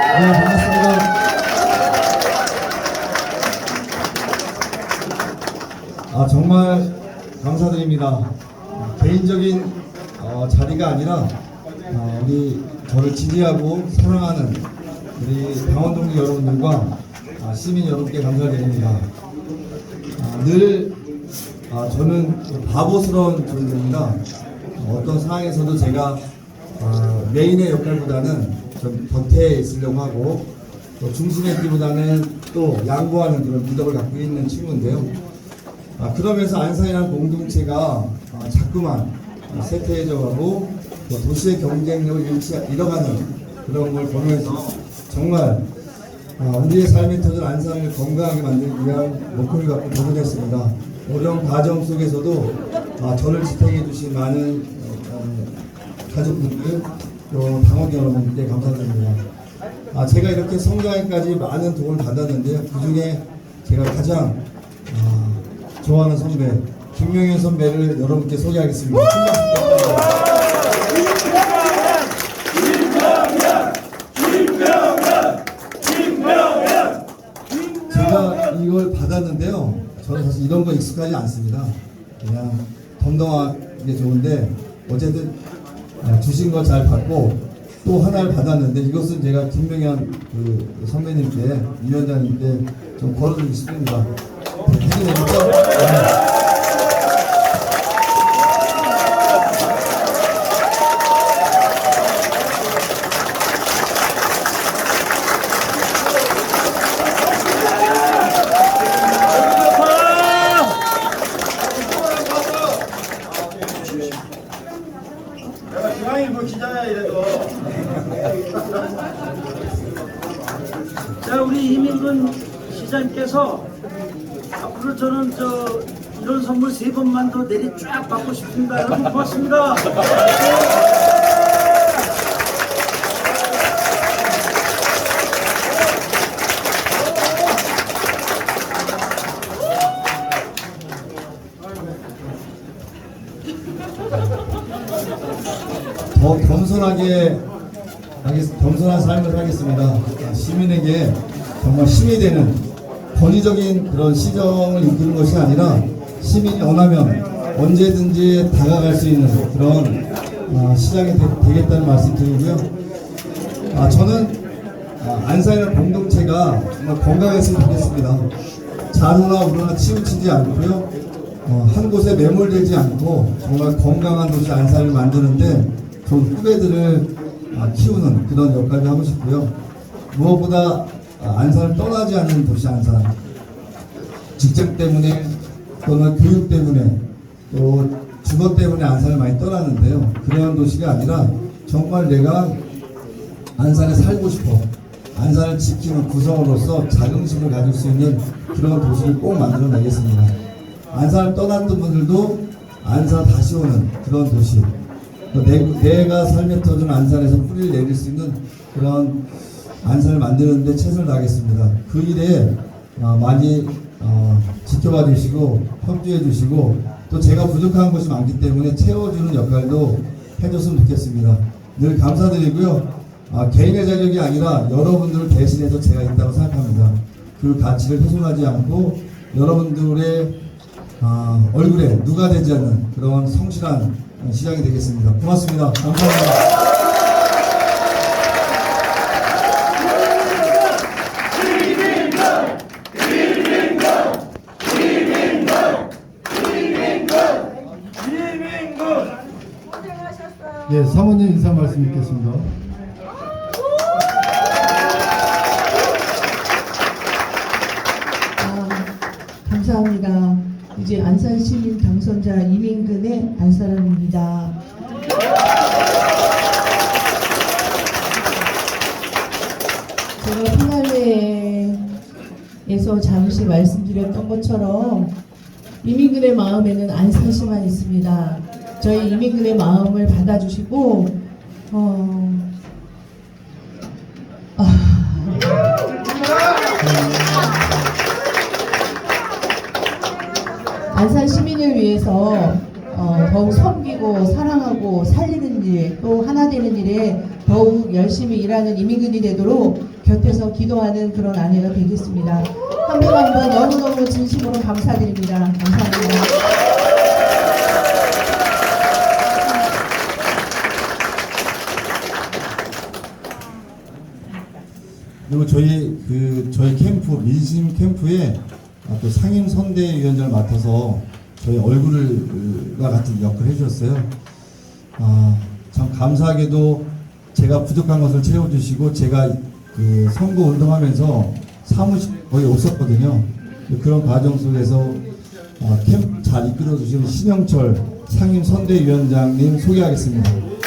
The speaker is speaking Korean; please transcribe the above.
네, 반갑습니다. 아, 정말 감사드립니다. 개인적인 어, 자리가 아니라 어, 우리 저를 지지하고 사랑하는 우리 강원동리 여러분들과 아, 시민 여러분께 감사드립니다. 아, 늘 아, 저는 바보스러운 존재입니다. 어떤 상황에서도 제가 어, 메인의 역할보다는 좀 곁에 있으려고 하고 또 중심에 있기보다는 또 양보하는 그런 미덕을 갖고 있는 친구인데요. 아, 그러면서 안산이라는 공동체가 아, 자꾸만 아, 쇠퇴해져가고 또 도시의 경쟁력을 잃지, 잃어가는 그런 걸 보면서 정말 아, 우리의 삶의 터전 안산을 건강하게 만들기 위한 목표를 갖고 도전했습니다. 어려운 과정 속에서도 아, 저를 지탱해 주신 많은 어, 어, 가족분들 또 당원 여러분께 감사드립니다. 아, 제가 이렇게 성장에까지 많은 도움을 받았는데요. 그 중에 제가 가장 아, 좋아하는 선배 김명현 선배를 여러분께 소개하겠습니다. 제가 이걸 받았는데요. 저는 사실 이런 거 익숙하지 않습니다. 그냥 덤덤하게 좋은데 어쨌든 아, 주신 거 잘 받고 또 하나를 받았는데 이것은 제가 김명현 그 선배님께 위원장님께 좀 걸어드리고 싶습니다. 네,죠? 네. 내가 중앙일보 기자야 이래도 자, 우리 이민근 시장님께서 앞으로 저는 저 이런 선물 세 번만 더 내리 쫙 받고 싶습니다. 여러분 고맙습니다. 더 겸손하게 하겠, 겸손한 삶을 하겠습니다. 아, 시민에게 정말 힘이 되는 권위적인 그런 시정을 이끄는 것이 아니라 시민이 원하면 언제든지 다가갈 수 있는 그런 아, 시장이 되, 겠다는 말씀 드리고요. 아, 저는 아, 안산이라는 공동체가 정말 건강했으면 좋겠습니다. 자루나 우루나 치우치지 않고요. 어, 한 곳에 매몰되지 않고 정말 건강한 도시 안산을 만드는데 좋은 후배들을 아, 키우는 그런 역할을 하고 싶고요. 무엇보다 아, 안산을 떠나지 않는 도시 안산. 직장 때문에 또는 교육 때문에 또 주거 때문에 안산을 많이 떠나는데요. 그런 도시가 아니라 정말 내가 안산에 살고 싶어. 안산을 지키는 구성으로서 자긍심을 가질 수 있는 그런 도시를 꼭 만들어내겠습니다. 안산을 떠났던 분들도 안산 다시 오는 그런 도시. 또 내, 내가 삶에 터진 안산에서 뿌리를 내릴 수 있는 그런 안산을 만드는데 최선을 다하겠습니다. 그 일에 어, 많이 어, 지켜봐 주시고 협조해 주시고 또 제가 부족한 것이 많기 때문에 채워주는 역할도 해줬으면 좋겠습니다. 늘 감사드리고요. 아, 개인의 자격이 아니라 여러분들을 대신해서 제가 있다고 생각합니다. 그 가치를 훼손하지 않고 여러분들의 아, 얼굴에 누가 되지 않는 그런 성실한 시장이 되겠습니다. 고맙습니다. 감사합니다. 이민근 예, 사모님 인사 말씀 있겠습니다. 아, 감사합니다. 이제 안산 시민 당선자 이민근의 안사람입니다. 제가 피날레에서 잠시 말씀드렸던 것처럼 이민근의 마음에는 안산시만 있습니다. 저희 이민근의 마음을 받아주시고 어, 안산 시민을 위해서 어, 더욱 섬기고 사랑하고 살리는 일, 또 하나 되는 일에 더욱 열심히 일하는 이민근이 되도록 곁에서 기도하는 그런 아내가 되겠습니다. 한 분 한 분 너무너무 진심으로 감사드립니다. 감사합니다. 그리고 저희 그 저희 캠프 민심 캠프에 아, 또 상임 선대위원장을 맡아서 저희 얼굴과 같은 역할을 해주셨어요. 아, 참 감사하게도 제가 부족한 것을 채워주시고 제가 그 선거 운동하면서 사무실 거의 없었거든요. 그런 과정 속에서 아, 캠프 잘 이끌어 주신 신영철 상임 선대위원장님 소개하겠습니다.